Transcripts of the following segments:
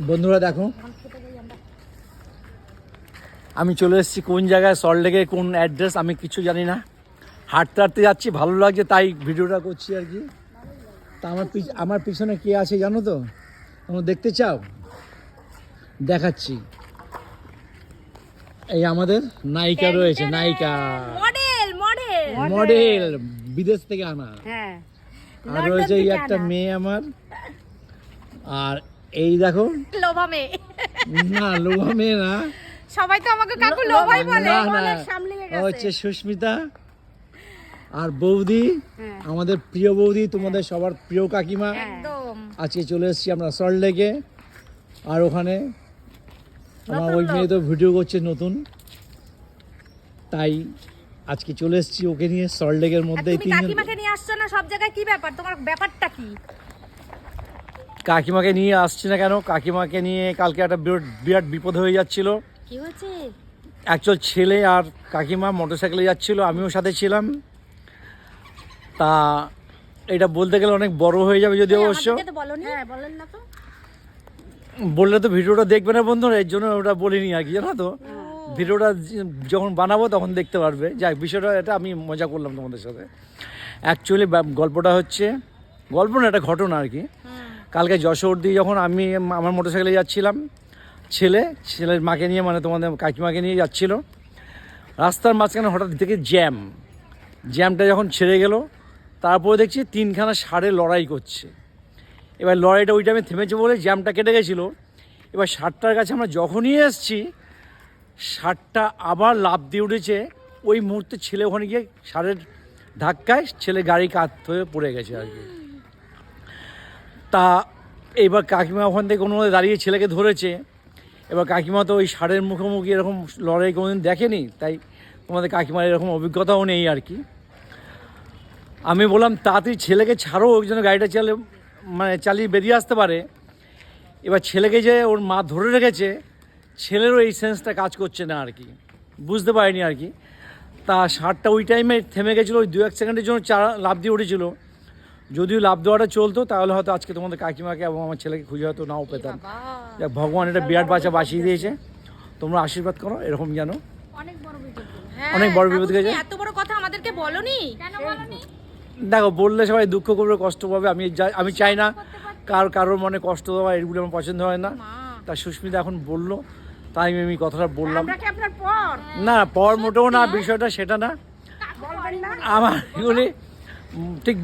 বন্ধুরা দেখো। আমি চলে এসেছি কোন জায়গায় সল্টলেকে কোন অ্যাড্রেস আমি কিছু জানি না। হাঁটতে হাঁটতে যাচ্ছি ভালো লাগছে তাই ভিডিওটা করছি আর কি। তা আমার পিছ- আমার পিছনে কে আছে জানো তো? তোমরা দেখতে চাও? দেখাচ্ছি। এই আমাদের নায়িকা রয়েছে নায়িকা। মডেল মডেল মডেল বিদেশ থেকে আনা। হ্যাঁ। আর রয়েছে এই একটা মেয়ে আমার। আর এই দেখো। লোভা মেয়ে না লোভা মেয়ে না। সবাই তো আমাকে কাকু লোভাই বলে। হচ্ছে সুস্মিতা আর বৌদি। হ্যাঁ। আমাদের প্রিয় বৌদি তোমাদের সবার প্রিয় কাকিমা। একদম। আজকে চলে এসেছি আমরা সল্ট লেকে আর ওখানে আমার ওই। মেয়ে তো ভিডিও করছে নতুন। তাই আজকে চলে এসেছি ওকে নিয়ে সল্ট লেকের মধ্যে কাকিমাকে নিয়ে আসছো না? সব জায়গায় কি ব্যাপার? তোমার ব্যাপারটা কি? কাকিমাকে নিয়ে আসছি না কেন? কাকিমাকে নিয়ে কালকে একটা বিরাট বিরাট বিপদ হয়ে যাচ্ছিল। কি হয়েছে? অ্যাকচুয়াল ছেলে আর কাকিমা মোটরসাইকেলে যাচ্ছিল আমিও সাথে ছিলাম। তা এটা বলতে গেলে অনেক বড় হয়ে যাবে যদি অবশ্য। আমাদেরকে তো বলনি। হ্যাঁ বলেন না তো। বললে তো ভিডিওটা দেখবে না বন্ধুরা এর জন্য ওটা বলিনি আর কি জানো তো? ভিডিওটা যখন বানাবো তখন দেখতে পারবে। যাক বিষয়টা এটা আমি মজা করলাম তোমাদের সাথে। অ্যাকচুয়ালি গল্পটা হচ্ছে গল্প না একটা ঘটনা আর কি। কালকে যশোর দিয়ে যখন আমি আমার মোটরসাইকেলে যাচ্ছিলাম, ছেলে, ছেলের মাকে নিয়ে মানে তোমাদের কাকিমাকে নিয়ে যাচ্ছিল, রাস্তার মাঝখানে হঠাৎ থেকে জ্যাম। জ্যামটা যখন ছেড়ে গেল, তারপরে দেখছি তিনখানা ষাঁড়ে লড়াই করছে। এবার লড়াইটা ওই টাইমে থেমেছে বলে জ্যামটা কেটে গেছিল। এবার ষাটটার কাছে আমরা যখনই এসছি ষাটটা আবার লাভ দিয়ে উঠেছে। ওই মুহূর্তে ছেলে ওখানে গিয়ে ষাঁড়ের ধাক্কায় ছেলে গাড়ি কাত হয়ে পড়ে গেছে আর কি। তা এবার কাকিমা ওখান থেকে কোনো দাঁড়িয়ে ছেলেকে ধরেছে। এবার কাকিমা তো ওই ষাঁড়ের মুখোমুখি এরকম লড়াই কোনোদিন দেখেনি, তাই তোমাদের কাকিমার এরকম অভিজ্ঞতাও নেই আর কি। আমি বললাম, তাড়াতাড়ি ছেলেকে ছাড়ো, ওই জন্য গাড়িটা চালে মানে চালিয়ে বেরিয়ে আসতে পারে। এবার ছেলেকে যে ওর মা ধরে রেখেছে, ছেলেরও এই সেন্সটা কাজ করছে না আর কি। বুঝতে পারিনি আর কি। তা ষাটটা ওই টাইমে থেমে গেছিল, ওই দু এক সেকেন্ডের জন্য চা লাভ দিয়ে উঠেছিল। যদিও লাভ দেওয়াটা চলতো তাহলে হয়তো আজকে তোমাদের কাকিমাকে এবং আমার ছেলেকে খুঁজে হয়তো নাও পেতাম। যাক, ভগবান এটা বিরাট বাচ্চা বাঁচিয়ে দিয়েছে। তোমরা আশীর্বাদ করো এরকম যেন। অনেক বড় বিপদ অনেক গেছে। হ্যাঁ, এত বড় কথা আমাদেরকে বলনি? দেখো বললে সবাই দুঃখ করবে কষ্ট পাবে আমি যা- আমি চাই না কার কারোর মনে কষ্ট দেওয়া এগুলো আমার পছন্দ হয় না। তা সুস্মিতা এখন বলল তাই আমি কথাটা বললাম। না পর মোটেও না বিষয়টা সেটা না। আমার এগুলি ঠিক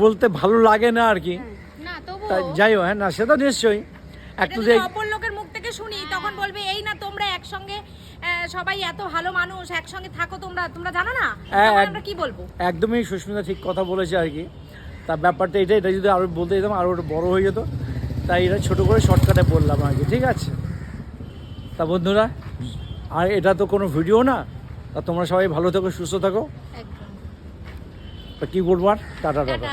বলতে ভালো লাগে না আর কি। না তবু যাই হোক হ্যাঁ না সেটা নিশ্চয়ই। একটু যে অপর লোকের মুখ থেকে শুনি তখন বলবে এই না তোমরা একসঙ্গে সবাই এত ভালো মানুষ একসঙ্গে থাকো তোমরা তোমরা জানো না? হ্যাঁ, আমরা কি বলব? একদমই সুস্মিতা ঠিক কথা বলেছে আর কি। তা ব্যাপারটা এটা এটা যদি আরও বলতে যেতাম আরও বড় হয়ে যেত। তাই এটা ছোটো করে শর্টকাটে বললাম আর কি ঠিক আছে? তা বন্ধুরা আর এটা তো কোনো ভিডিও না। তা তোমরা সবাই ভালো থাকো সুস্থ থাকো। তা কী বলব আর টাটা টাটা। টাটা।